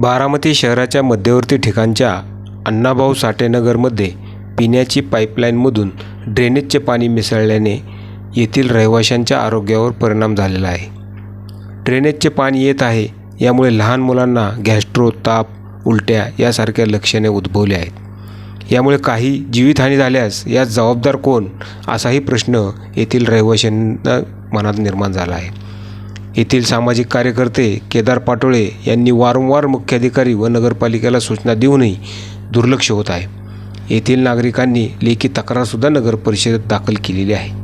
बारामती शहराच्या मध्यवर्ती ठिकाणच्या अण्णाभाऊ साठेनगरमध्ये पिण्याची पाईपलाईनमधून ड्रेनेजचे पाणी मिसळल्याने येथील रहिवाशांच्या आरोग्यावर परिणाम झालेला आहे. ड्रेनेजचे पाणी येत आहे यामुळे लहान मुलांना गॅस्ट्रो ताप उलट्या यासारख्या लक्षणे उद्भवली आहेत. यामुळे काही जीवितहानी झाल्यास यात जबाबदार कोण? असाही प्रश्न येथील रहिवाशांना मनात निर्माण झाला आहे. येथील सामाजिक कार्यकर्ते केदार पाटोळे यांनी वारंवार मुख्याधिकारी व नगरपालिकेला सूचना देऊनही दुर्लक्ष होत आहे. येथील नागरिकांनी लेखी तक्रारसुद्धा नगर परिषदेत दाखल केलेली आहे.